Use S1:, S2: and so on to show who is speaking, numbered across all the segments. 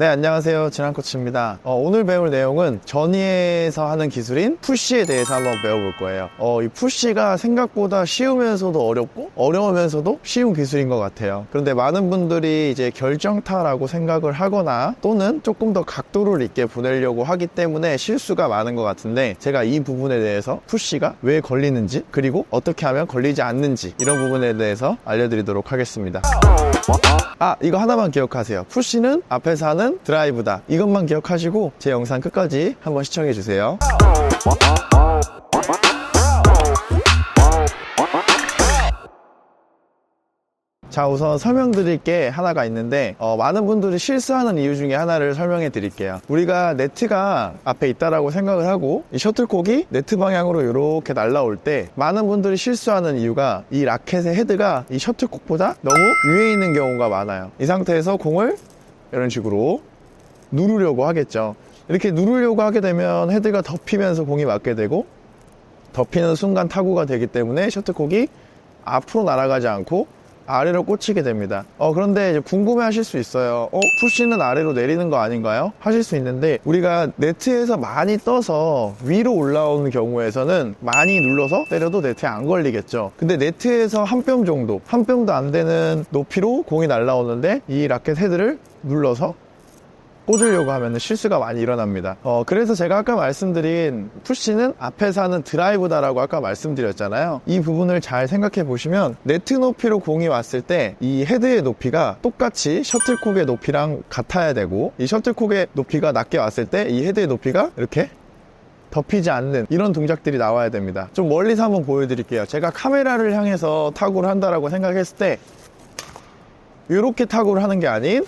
S1: 네, 안녕하세요. 진한코치입니다. 어, 오늘 배울 내용은 전위에서 하는 기술인 푸시에 대해서 한번 배워볼 거예요. 어, 이 푸시가 생각보다 쉬우면서도 어렵고 어려우면서도 쉬운 기술인 것 같아요. 그런데 많은 분들이 이제 결정타라고 생각을 하거나 또는 조금 더 각도를 있게 보내려고 하기 때문에 실수가 많은 것 같은데 제가 이 부분에 대해서 푸시가 왜 걸리는지 그리고 어떻게 하면 걸리지 않는지 이런 부분에 대해서 알려드리도록 하겠습니다. 아, 이거 하나만 기억하세요. 푸시는 앞에서 하는 드라이브다. 이것만 기억하시고 제 영상 끝까지 한번 시청해 주세요. 자, 우선 설명드릴 게 하나가 있는데, 어, 많은 분들이 실수하는 이유 중에 하나를 설명해 드릴게요. 우리가 네트가 앞에 있다라고 생각을 하고, 이 셔틀콕이 네트 방향으로 이렇게 날라올 때, 많은 분들이 실수하는 이유가 이 라켓의 헤드가 이 셔틀콕보다 너무 위에 있는 경우가 많아요. 이 상태에서 공을 이런 식으로 누르려고 하겠죠. 이렇게 누르려고 하게 되면 헤드가 덮이면서 공이 맞게 되고, 덮이는 순간 타구가 되기 때문에 셔틀콕이 앞으로 날아가지 않고 아래로 꽂히게 됩니다. 어, 그런데 이제 궁금해 하실 수 있어요. 어, 푸시는 아래로 내리는 거 아닌가요? 하실 수 있는데, 우리가 네트에서 많이 떠서 위로 올라오는 경우에서는 많이 눌러서 때려도 네트에 안 걸리겠죠. 근데 네트에서 한 뼘 정도, 한 뼘도 안 되는 높이로 공이 날라오는데, 이 라켓 헤드를 눌러서 꽂으려고 하면 실수가 많이 일어납니다. 어, 그래서 제가 아까 말씀드린 푸시는 앞에서 하는 드라이브다라고 아까 말씀드렸잖아요. 이 부분을 잘 생각해 보시면 네트 높이로 공이 왔을 때 이 헤드의 높이가 똑같이 셔틀콕의 높이랑 같아야 되고 이 셔틀콕의 높이가 낮게 왔을 때 이 헤드의 높이가 이렇게 덮이지 않는 이런 동작들이 나와야 됩니다. 좀 멀리서 한번 보여드릴게요. 제가 카메라를 향해서 타구를 한다라고 생각했을 때 이렇게 타구를 하는 게 아닌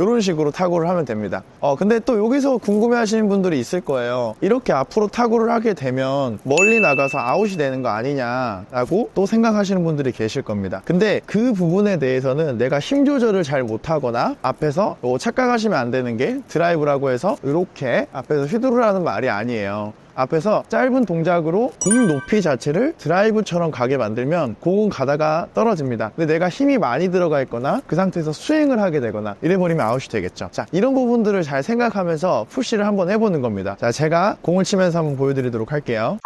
S1: 이런 식으로 타구를 하면 됩니다. 어, 근데 또 여기서 궁금해 하시는 분들이 있을 거예요. 이렇게 앞으로 타구를 하게 되면 멀리 나가서 아웃이 되는 거 아니냐 라고 또 생각하시는 분들이 계실 겁니다. 근데 그 부분에 대해서는 내가 힘 조절을 잘 못하거나 앞에서 뭐 착각하시면 안 되는 게 드라이브라고 해서 이렇게 앞에서 휘두르라는 말이 아니에요. 앞에서 짧은 동작으로 공 높이 자체를 드라이브처럼 가게 만들면 공은 가다가 떨어집니다. 근데 내가 힘이 많이 들어가 있거나 그 상태에서 스윙을 하게 되거나 이래버리면 아웃이 되겠죠. 자, 이런 부분들을 잘 생각하면서 푸시를 한번 해보는 겁니다. 자, 제가 공을 치면서 한번 보여드리도록 할게요.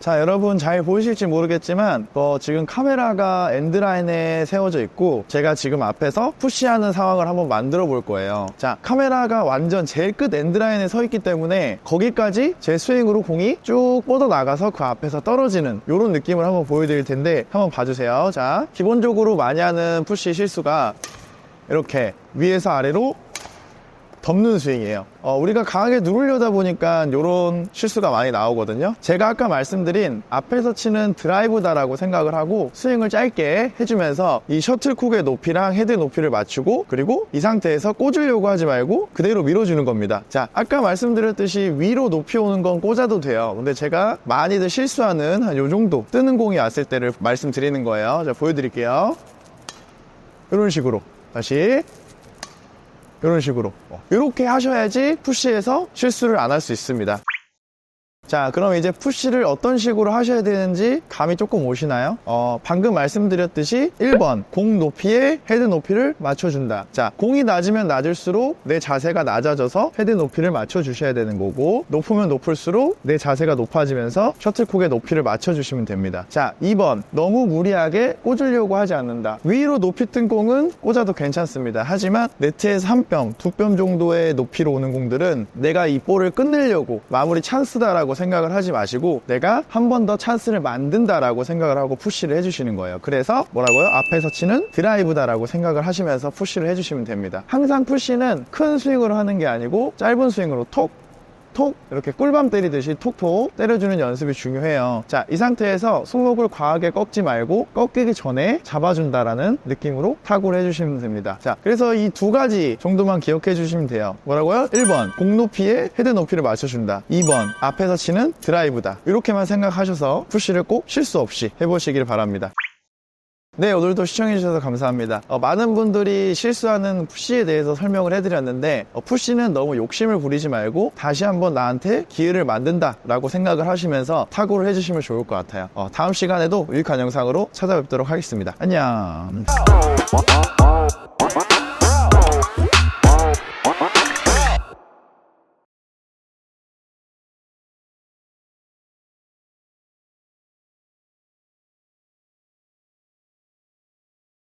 S1: 자 여러분 잘 보이실지 모르겠지만 어, 지금 카메라가 엔드라인에 세워져 있고 제가 지금 앞에서 푸시하는 상황을 한번 만들어 볼 거예요. 자 카메라가 완전 제일 끝 엔드라인에 서 있기 때문에 거기까지 제 스윙으로 공이 쭉 뻗어 나가서 그 앞에서 떨어지는 이런 느낌을 한번 보여드릴 텐데 한번 봐주세요. 자 기본적으로 많이 하는 푸시 실수가 이렇게 위에서 아래로 덮는 스윙이에요. 어, 우리가 강하게 누르려다 보니까 이런 실수가 많이 나오거든요. 제가 아까 말씀드린 앞에서 치는 드라이브다라고 생각을 하고 스윙을 짧게 해주면서 이 셔틀콕의 높이랑 헤드 높이를 맞추고 그리고 이 상태에서 꽂으려고 하지 말고 그대로 밀어주는 겁니다. 자, 아까 말씀드렸듯이 위로 높이 오는 건 꽂아도 돼요. 근데 제가 많이들 실수하는 한 요 정도 뜨는 공이 왔을 때를 말씀드리는 거예요. 자, 보여드릴게요. 이런 식으로 다시 이런 식으로. 이렇게 하셔야지 푸시에서 실수를 안 할 수 있습니다 자 그럼 이제 푸시를 어떤 식으로 하셔야 되는지 감이 조금 오시나요? 어, 방금 말씀드렸듯이 1번 공 높이에 헤드 높이를 맞춰준다. 자 공이 낮으면 낮을수록 내 자세가 낮아져서 헤드 높이를 맞춰주셔야 되는 거고 높으면 높을수록 내 자세가 높아지면서 셔틀콕의 높이를 맞춰주시면 됩니다. 자 2번 너무 무리하게 꽂으려고 하지 않는다. 위로 높이 뜬 공은 꽂아도 괜찮습니다. 하지만 네트에서 한 뼘, 두 뼘 정도의 높이로 오는 공들은 내가 이 볼을 끝내려고 마무리 찬스다라고 생각 을 하지 마시고 내가 한 번 더 찬스를 만든다라고 생각을 하고 푸시를 해주시는 거예요. 그래서 뭐라고요? 앞에서 치는 드라이브다라고 생각을 하시면서 푸시를 해주시면 됩니다. 항상 푸시는 큰 스윙으로 하는 게 아니고 짧은 스윙으로 톡 톡 이렇게 꿀밤 때리듯이 톡톡 때려주는 연습이 중요해요. 자 이 상태에서 손목을 과하게 꺾지 말고 꺾이기 전에 잡아준다라는 느낌으로 타구를 해주시면 됩니다. 자 그래서 이 두 가지 정도만 기억해 주시면 돼요. 뭐라고요? 1번 공 높이에 헤드 높이를 맞춰준다. 2번 앞에서 치는 드라이브다. 이렇게만 생각하셔서 푸시를 꼭 실수 없이 해보시길 바랍니다 네, 오늘도 시청해주셔서 감사합니다. 어, 많은 분들이 실수하는 푸시에 대해서 설명을 해드렸는데, 어, 푸시는 너무 욕심을 부리지 말고, 다시 한번 나한테 기회를 만든다, 라고 생각을 하시면서 타구를 해주시면 좋을 것 같아요. 어, 다음 시간에도 유익한 영상으로 찾아뵙도록 하겠습니다. 안녕.